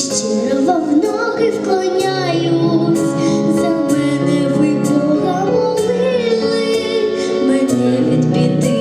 щиро в ноги вклоняюсь, за мене ви Бога молили, мене від біди.